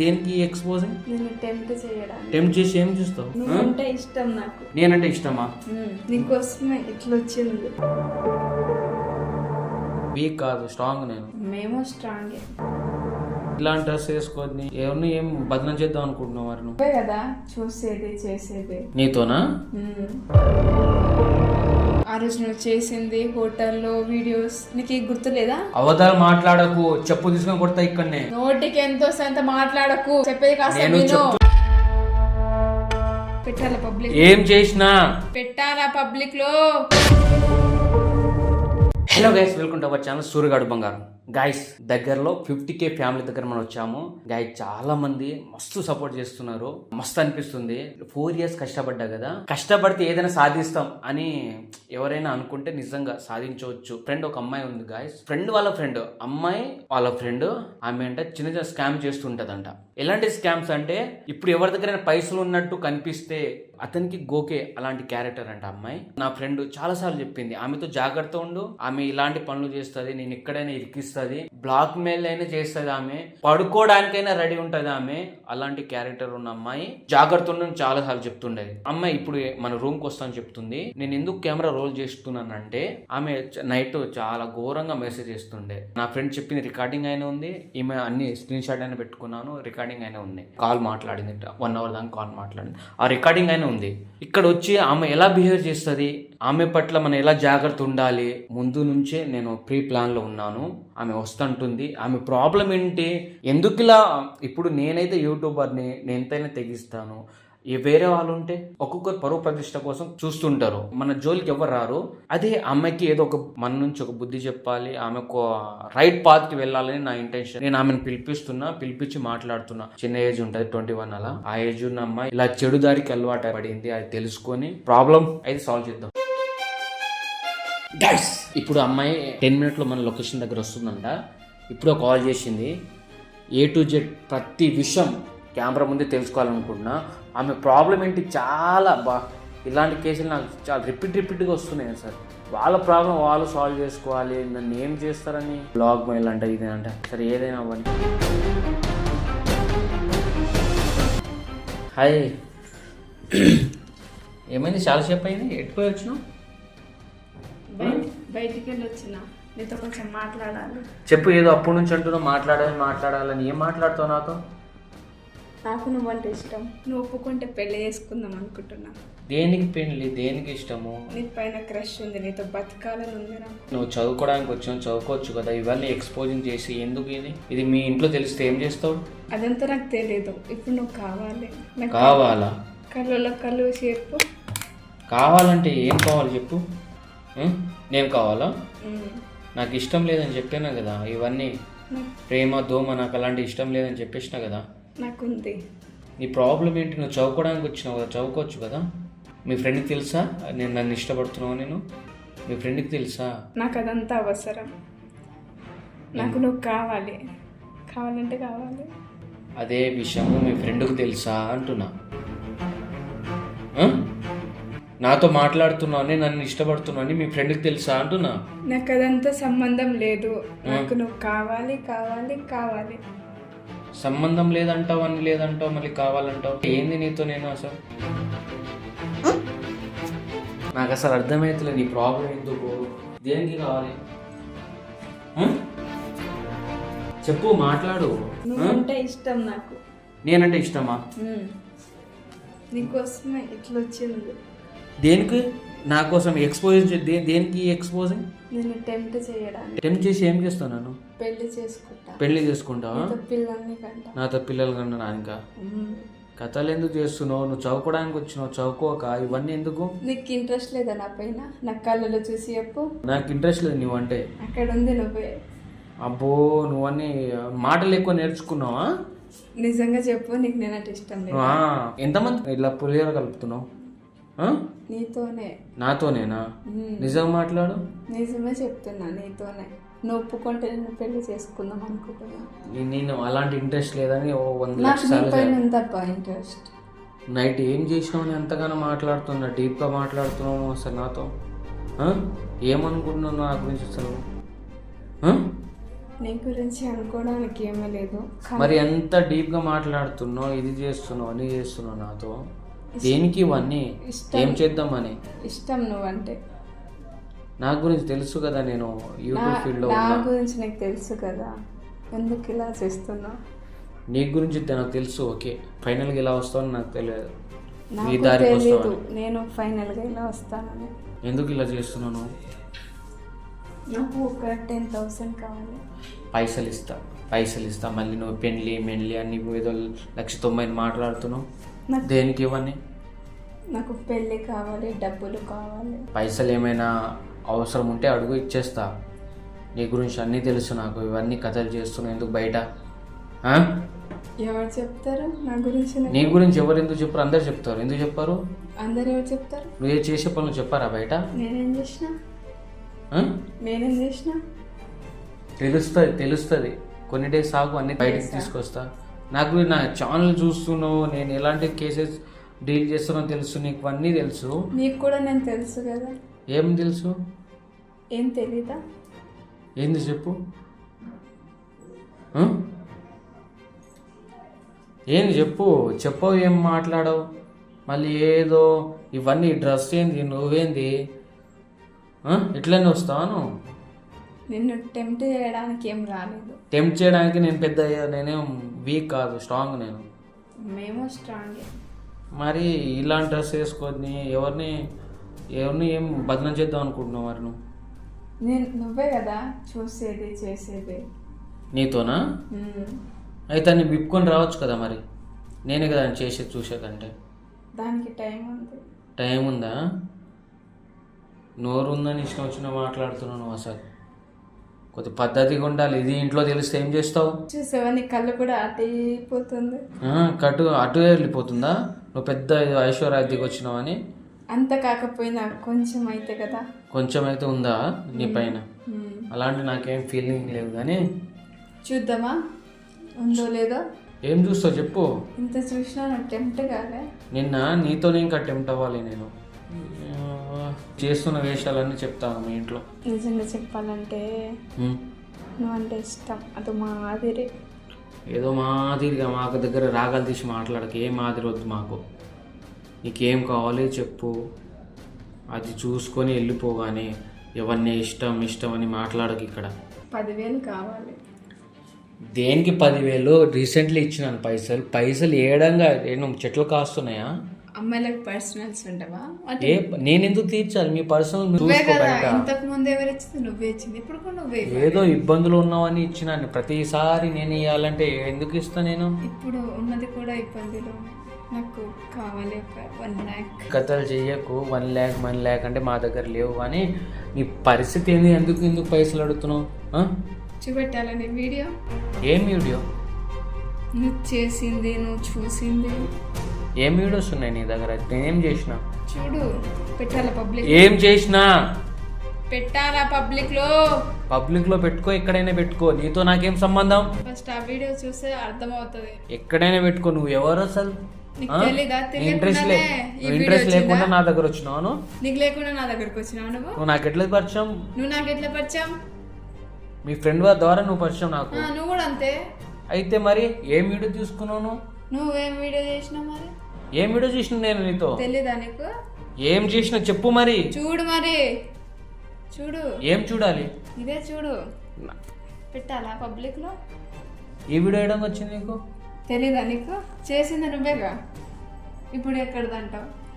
దేనికి ఎక్స్పోజింగ్ నేను టెంప్ట్ చేయడానికి. టెంప్ట్ చేసి ఏం చూస్తావు? నువ్వు అంటే ఇష్టం నాకు. నేనంటే ఇష్టమా? నీకోసమే ఇట్లా వచ్చింది వీక్ కాదు స్ట్రాంగ్ నేను. మేము స్ట్రాంగ్ ఇలాంటి డ్రెస్ వేసుకొని ఎవరిని ఏం బదనం చేద్దాం అనుకుంటున్నావు మరి నువ్వు? కదా చూసేది చేసేది. నీతోనా. ఆ రోజు నువ్వు చేసింది హోటల్లో వీడియోస్ నీకు గుర్తులేదా? అవతారం మాట్లాడకు చెప్పు తీసుకొని కొడతా ఇక్కడనే. నోటికి ఎంతో సంత మాట్లాడకు చెప్పేది కాస్త నేను విను. చెప్తూ- పెట్టాలా పబ్లిక్? ఏం చేసినా? పెట్టాలా పబ్లిక్లో? Hello guys welcome to our channel సూర్యగాడు బంగారం. గైస్ దగ్గరలో ఫిఫ్టీ కే ఫ్యామిలీ దగ్గర మనం వచ్చాము. గైస్ చాలా మంది మస్తు సపోర్ట్ చేస్తున్నారు. మస్తు అనిపిస్తుంది. ఫోర్ ఇయర్స్ కష్టపడ్డా కదా. కష్టపడితే ఏదైనా సాధిస్తాం అని ఎవరైనా అనుకుంటే నిజంగా సాధించవచ్చు. ఫ్రెండ్ ఒక అమ్మాయి ఉంది గాయస్ ఫ్రెండ్ వాళ్ళ ఫ్రెండ్ అమ్మాయి వాళ్ళ ఫ్రెండ్ ఆమె అంటే చిన్న చిన్న స్కామ్ చేస్తుంటదంట. ఎలాంటి స్కామ్స్ అంటే ఇప్పుడు ఎవరి దగ్గర పైసలు ఉన్నట్టు కనిపిస్తే అతనికి గోకే అలాంటి క్యారెక్టర్ అంట అమ్మాయి. నా ఫ్రెండ్ చాలా సార్లు చెప్పింది ఆమెతో జాగ్రత్త ఉండు. ఆమె ఇలాంటి పనులు చేస్తుంది నేను ఎక్కడైనా ఇరికిస్తుంది. బ్లాక్ మెయిల్ అయినా చేస్తుంది ఆమె. పడుకోవడానికైనా రెడీ ఉంటుంది ఆమె. అలాంటి క్యారెక్టర్ ఉన్న అమ్మాయి జాగ్రత్త ఉండని చాలా సార్లు చెప్తుండేది. అమ్మాయి ఇప్పుడు మన రూమ్కి వస్తాను చెప్తుంది నేను ఎందుకు కెమెరా ట్రోల్ చేస్తున్నానంటే ఆమె నైట్ చాలా ఘోరంగా మెసేజ్ చేస్తుండే. నా ఫ్రెండ్ చెప్పింది రికార్డింగ్ అయినా ఉంది ఈమె అన్ని స్క్రీన్ షాట్ అయినా పెట్టుకున్నాను రికార్డింగ్ అయినా ఉంది. కాల్ మాట్లాడింది వన్ అవర్ దాకా కాల్ మాట్లాడింది. ఆ రికార్డింగ్ అయినా ఉంది. ఇక్కడ వచ్చి ఆమె ఎలా బిహేవ్ చేస్తుంది? ఆమె పట్ల మనం ఎలా జాగ్రత్త ఉండాలి? ముందు నుంచే నేను ప్రీ ప్లాన్లో ఉన్నాను. ఆమె వస్తుంటుంది. ఆమె ప్రాబ్లం ఏంటి? ఎందుకు ఇలా ఇప్పుడు నేనైతే యూట్యూబర్ని నేను ఎంతైనా తెగిస్తాను. ఈ వేరే వాళ్ళు ఉంటే ఒక్కొక్కరు పరువు ప్రతిష్ట కోసం చూస్తుంటారు. మన జోలికి ఎవరు రారు? అదే అమ్మాయికి ఏదో ఒక మన నుంచి ఒక బుద్ధి చెప్పాలి ఆమెకు రైట్ పాత్కి వెళ్ళాలని నా ఇంటెన్షన్ నేను ఆమెను పిలిపిస్తున్నా పిలిపించి మాట్లాడుతున్నా. చిన్న ఏజ్ ఉంటుంది ట్వంటీ వన్ అలా. ఆ ఏజ్ ఉన్న అమ్మాయి ఇలా చెడు దారికి అలవాటు పడింది అది తెలుసుకొని ప్రాబ్లం అయితే సాల్వ్ చేద్దాం. గైస్ ఇప్పుడు అమ్మాయి టెన్ మినిట్లో మన లొకేషన్ దగ్గర వస్తుందంట. ఇప్పుడు కాల్ చేసింది. ఏ టు జెడ్ ప్రతి విషయం కెమెరా ముందే తెలుసుకోవాలనుకుంటున్నా. ఆమె ప్రాబ్లం ఏంటి? చాలా బా ఇలాంటి కేసులు నాకు చాలా రిపీట్ రిపీట్గా వస్తున్నాయి సార్. వాళ్ళ ప్రాబ్లం వాళ్ళు సాల్వ్ చేసుకోవాలి నన్ను ఏం చేస్తారని. బ్లాగ్ మెయిల్ అంట ఇది అంట. సరే ఏదైనా అవ్వండి. హాయ్. ఏమైంది? చాలాసేపు అయింది. ఎట్టుపోయి వచ్చినావు? బయట- బయటికి వెళ్ళి వచ్చిన నీతో కొంచెం మాట్లాడాలి. చెప్పు ఏదో అప్పటి నుంచి అంటున్నావు. మాట్లాడాలి మాట్లాడాలని. ఏం మాట్లాడుతావు నాతో? నాకు నువ్వంటే ఇష్టం. నువ్వు ఒప్పుకుంటే పెళ్ళి చేసుకుందాం అనుకుంటున్నా. దేనికి పెళ్ళి దేనికి ఇష్టము? నీ పైన క్రష్ ఉంది నీతో బతకాలని ఉంది నాకు. నువ్వు చదువుకోవడానికి వచ్చావు చదువుకోవచ్చు కదా. ఇవన్నీ ఎక్స్పోజింగ్ చేసి ఎందుకు ఇది? ఇది మీ ఇంట్లో తెలిస్తే ఏం చేస్తావు? అదంతా నాకు తెలియదు ఇప్పుడు నువ్వు కావాలి. నాకు కావాలా? కళ్ళలో కళ్ళు చెప్పు. కావాలంటే ఏం కావాలి చెప్పు? ఉం? నేను కావాలా? ఉమ్. నాకు ఇష్టం లేదని చెప్పాను కదా ఇవన్నీ ప్రేమ దోమ నాకు అలాంటి ఇష్టం లేదని చెప్పేసిన కదా నాకుంది. నీ ప్రాబ్లం ఏంటి? నువ్వు చదువుకోవడానికి వచ్చినావు కదా చదువుకోవచ్చు కదా? మీ ఫ్రెండ్కి తెలుసా? నేను నన్ను ఇష్టపడుతున్నావు నేను. మీ ఫ్రెండ్కి తెలుసా? నాకు అదంతా అవసరం. నాకు నువ్వు కావాలి. కావాలంటే కావాలి. అదే విషయము మీ ఫ్రెండ్కి తెలుసా అంటున్నా? నాతో మాట్లాడుతున్నావు నన్ను ఇష్టపడుతున్నావు మీ ఫ్రెండ్కి తెలుసా అంటున్నా? నాకు అదంతా సంబంధం లేదు. నాకు నువ్వు కావాలి కావాలి కావాలి. సంబంధం లేదంటావు అని లేదంటావు మళ్ళీ కావాలంటావు. ఏంది నీతో నేను అసలు? నాకు అసలు అర్థమవుతలేదు నీ ప్రాబ్లం ఎందుకు? దేనికి కావాలి? చెప్పు మాట్లాడు. అంటే ఇష్టం నాకు. నేనంటే ఇష్టమా. నీకోసమే ఇట్లా వచ్చింది దేనికి? నా కోసం ఎక్స్పోజ్ దేనికి ఎక్స్పోజింగ్ నేను టెంప్ట్ చేయడానికి. అటెంప్ట్ చేసి ఏం చేస్తాను పెళ్ళి చేసుకుంటా. పెళ్ళి చేసుకుంటావా? నీతో పిల్లల్ని కంట. నాతో పిల్లలు కన్నా నాయనక కథలు ఎందుకు చేస్తున్నావు? నువ్వు చదువుకోవడానికి వచ్చినావు చదువుకోక ఇవన్నీ ఎందుకు? నీకు ఇంట్రెస్ట్ లేదా నా పైన? నా కళ్ళలో చూసి చెప్పు. నాకు ఇంట్రెస్ట్ లేదు నువ్వంటే అక్కడ ఉంది నువ్వే. అబ్బో నువ్వన్నీ మాటలు ఎక్కువ నేర్చుకున్నావా? నిజంగా చెప్పు నీకు నేనంటే ఇష్టం లేదు? ఎంతమంది ఇలా పులిహోర కలుపుతున్నావు? నీతోనే. నాతోనేనా. నిజం మాట్లాడు. నిజమే చెప్తున్నా నీతోనే. నువ్వు ఒప్పుకుంటే నేను పెళ్ళి చేసుకుందాం అనుకుంటున్నా. నేను అలాంటి ఇంట్రెస్ట్ లేదని ఓ వంద ఉందబ్బా ఇంట్రెస్ట్. నైట్ ఏం చేసినావు? అని ఎంతగానో మాట్లాడుతున్నా. డీప్గా మాట్లాడుతున్నావు అసలు నాతో? ఏమనుకుంటున్నావు నా గురించి అసలు? నీ గురించి అనుకోవడానికి ఏమీ లేదు. మరి ఎంత డీప్గా మాట్లాడుతున్నావు? ఇది చేస్తున్నావు అని చేస్తున్నావు నాతో? దేనికి ఇవన్నీ. ఏం చేద్దామని? ఇష్టం నువ్వంటే. నా గురించి తెలుసు కదా నేను నా యూట్యూబ్ ఫీల్డ్లో నా గురించి నీకు తెలుసు కదా. ఎందుకు ఇలా చేస్తున్నావు? నీ గురించి నాకు తెలుసు ఓకే. ఫైనల్గా ఇలా వస్తావని నాకు తెలియదు. దారికి తెలీదు. వస్తావని. నేను ఫైనల్గా ఇలా వస్తానని. ఎందుకు ఇలా చేస్తున్నాను నాకు ఒక టెన్ థౌసండ్ కావాలి. పైసలు ఇస్తా పైసలు ఇస్తా మళ్ళీ నువ్వు పెళ్ళి మెళ్ళి అన్ని ఏదో లక్ష తొంభై మాట్లాడుతున్నావు. దేనికి ఇవన్నీ నాకు పెళ్ళి కావాలి డబ్బులు కావాలి. పైసలు ఏమైనా అవసరం ఉంటే అడుగు ఇచ్చేస్తా. నీ గురించి అన్నీ తెలుసు నాకు ఇవన్నీ కథలు చేస్తున్నావు ఎందుకు బయట? ఎవరు చెప్తారు? నా గురించి? నీ గురించి ఎవరు ఎందుకు చెప్పారు? అందరు చెప్తారు. ఎందుకు చెప్పారు? అందరు ఎవరు చెప్తారు? నువ్వు చేసే పనులు చెప్పారా బయట? నేనేం చేసిన? నేనేం చేసిన? తెలుస్తుంది తెలుస్తుంది. కొన్ని డేస్ ఆగు అన్ని బయటకు తీసుకొస్తా. నాకు నా ఛానల్ చూస్తున్నావు నేను ఎలాంటి కేసెస్ డీల్ చేస్తున్నావు తెలుసు నీకు అన్నీ తెలుసు. నీకు కూడా నేను తెలుసు కదా. ఏం తెలుసు? ఏం తెలీదా? ఏంది చెప్పు? ఏంది చెప్పు? చెప్పవు ఏం మాట్లాడవు? మళ్ళీ ఏదో ఇవన్నీ డ్రెస్ ఏంది నువ్వేంది? ఆ? ఇట్లనే వస్తాను నిన్ను టెంప్ట్ చేయడానికి ఏం రాలేదు. టెంప్ట్ చేయడానికి నేను పెద్ద నేనేం వీక్ కాదు స్ట్రాంగ్ నేను. మేము స్ట్రాంగ్. మరి ఇలాంటి డ్రెస్ వేసుకొని ఎవరిని ఎవరిని ఏం బదనం చేద్దాం అనుకుంటున్నావు మరి నువ్వు? నేను నువ్వే కదా చూసేది చేసేది. నీతోనా. అయితే నీ విప్పుకొని రావచ్చు కదా మరి? నేనే కదా చేసేది చూసేదంటే. దానికి టైం ఉంది. టైం ఉందా? నోరు ఉందని ఇష్టం వచ్చిన మాట్లాడుతున్నాను అసలు. కొద్ది పద్ధతిగా ఉండాలి. ఇది ఇంట్లో తెలిస్తే ఏం చేస్తావు? చూసావా నీ కళ్ళు కూడా అటైపోతుంది ఆ, కటు అటు వెళ్ళిపోతుందా? నువ్వు పెద్ద ఐశ్వర్యాధికి వచ్చినావని అంత కాకపోయినా కొంచెం అయితే కదా. కొంచెం అయితే ఉందా నీ పైన. అలాంటి నాకేం ఫీలింగ్ లేవు కానీ చూద్దామా? ఉందో లేదో? ఏం చూస్తావు చెప్పు. ఇంత చూసినా టెంప్ట్ కాలే. నిన్న నీతోనే ఇంకా టెంప్ట్ అవ్వాలి నేను. చేస్తున్న వేషాలన్నీ చెప్తాను మీ ఇంట్లో. నిజంగా చెప్పాలంటే. నువ్వంటే ఇష్టం. అది మాదిరి. ఏదో మాదిరిగా మాకు దగ్గర రాగాలు తీసి మాట్లాడక ఏం మాదిరి వద్దు మాకు. నీకేం కావాలి చెప్పు. అది చూసుకొని వెళ్ళిపోగానే ఎవరిని ఇష్టం ఇష్టం అని మాట్లాడక ఇక్కడ. పదివేలు కావాలి. దేనికి పదివేలు? రీసెంట్లీ ఇచ్చినాను పైసలు. పైసలు ఏడంగా నేను చెట్లు కాస్తున్నాయా? అమ్మాయిలకు పర్సనల్స్ ఉండవా ఏ నేను ఎందుకు తీర్చాలి? మీ పర్సనల్ నువ్వే కదా ఇంతకు ముందు ఎవరు ఇచ్చింది నువ్వే ఇచ్చింది. ఇప్పుడు కూడా నువ్వే. ఏదో ఇబ్బందులు ఉన్నావని ఇచ్చినాను ప్రతిసారి నేను ఇవ్వాలంటే ఎందుకు ఇస్తా నేను? ఇప్పుడు ఉన్నది కూడా ఇబ్బందిలో. నాకు కావాలి వన్ ల్యాక్ కథలు చెయ్యకు. వన్ ల్యాక్ వన్ ల్యాక్ అంటే మా దగ్గర లేవు కానీ నీ పరిస్థితి ఏంది? ఎందుకు ఎందుకు పైసలు అడుగుతున్నావు? చూపెట్టాలని వీడియో. ఏం వీడియో? నువ్వు చేసింది నువ్వు చూసింది. ఏం వీడియోస్ ఉన్నాయి నీ దగ్గర? నేనేం చేసిన? చూడు పెట్టాలా పబ్లిక్ ఏం చేసినా? పెట్టాలా పబ్లిక్లో పబ్లిక్లో పెట్టుకో ఎక్కడైనా పెట్టుకో. నీతో నాకేం సంబంధం? ఫస్ట్ ఆ వీడియో చూస్తే అర్థమవుతుంది. ఎక్కడైనా పెట్టుకో నువ్వు ఎవరు అసలు? నీకు తెలీదా? ఇంట్రెస్ట్ లే. తెలియకుండానే ఈ ఇంట్రెస్ట్ లేకుండా నా దగ్గర వచ్చినావు నీకు లేకుండా నా దగ్గరకు వచ్చినావు నువ్వు? నువ్వు నాకు ఎట్లా పరిచయం? నువ్వు నాకు ఎట్లా పరిచయం? మీ ఫ్రెండ్ ద్వారా నువ్వు పరిచయం నాకు. ఆ, నువ్వు కూడా అంతే. అయితే మరి ఏం వీడియో తీసుకున్నావు నువ్వు? నువ్వేం వీడియో చేసినావు మరి? ఏం వీడియో చేసిన నేను నీతో? తెలీదా నీకు? ఏం చేసిన చెప్పు మరి. చూడు మరి. చూడు. ఏం చూడాలి? ఇదే చూడు. పెట్టాలా పబ్లిక్లో ఈ వీడియో వేయడం వచ్చింది నీకు? తెలీదా నీకు? చేసింది నువ్వేగా? ఇప్పుడు ఎక్కడదంటావు?